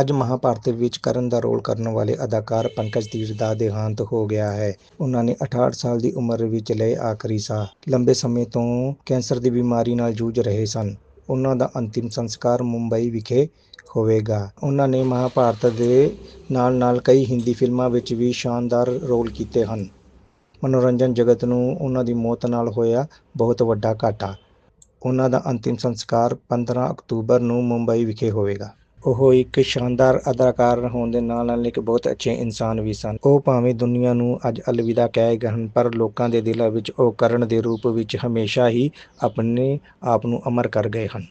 ਅੱਜ ਮਹਾਭਾਰਤ ਵਿੱਚ ਕਰਨ ਦਾ ਰੋਲ ਕਰਨ ਵਾਲੇ ਅਦਾਕਾਰ ਪੰਕਜ ਧੀਰ ਦਾ ਦੇਹਾਂਤ ਹੋ ਗਿਆ ਹੈ। ਉਹਨਾਂ ਨੇ 68 ਸਾਲ ਦੀ ਉਮਰ ਵਿੱਚ ਲਏ ਆਖਰੀ ਸਾਹ। ਲੰਬੇ ਸਮੇਂ ਤੋਂ ਕੈਂਸਰ ਦੀ ਬਿਮਾਰੀ ਨਾਲ ਜੂਝ ਰਹੇ ਸਨ। ਉਹਨਾਂ ਦਾ ਅੰਤਿਮ ਸੰਸਕਾਰ ਮੁੰਬਈ ਵਿਖੇ ਹੋਵੇਗਾ। ਉਹਨਾਂ ਨੇ ਮਹਾਭਾਰਤ ਦੇ ਨਾਲ-ਨਾਲ ਕਈ ਹਿੰਦੀ ਫਿਲਮਾਂ ਵਿੱਚ ਵੀ ਸ਼ਾਨਦਾਰ ਰੋਲ ਕੀਤੇ ਹਨ। ਮਨੋਰੰਜਨ ਜਗਤ ਨੂੰ ਉਹਨਾਂ ਦੀ ਮੌਤ ਨਾਲ ਹੋਇਆ ਬਹੁਤ ਵੱਡਾ ਘਾਟਾ। ਉਹਨਾਂ ਦਾ ਅੰਤਿਮ ਸੰਸਕਾਰ 15 ਅਕਤੂਬਰ ਨੂੰ ਮੁੰਬਈ ਵਿਖੇ ਹੋਵੇਗਾ। ਉਹ ਇੱਕ ਸ਼ਾਨਦਾਰ ਅਦਾਕਾਰ ਹੋਣ ਦੇ ਨਾਲ-ਨਾਲ ਇੱਕ ਬਹੁਤ ਅੱਛੇ ਇਨਸਾਨ ਵੀ ਸਨ। ਉਹ ਭਾਵੇਂ ਦੁਨੀਆ ਨੂੰ ਅੱਜ ਅਲਵਿਦਾ ਕਹਿ ਗਏ ਹਨ, ਪਰ ਲੋਕਾਂ ਦੇ ਦਿਲਾਂ ਵਿੱਚ ਉਹ ਕਰਨ ਦੇ ਰੂਪ ਵਿੱਚ ਹਮੇਸ਼ਾ ਹੀ ਆਪਣੇ ਆਪ ਨੂੰ ਅਮਰ ਕਰ ਗਏ ਹਨ।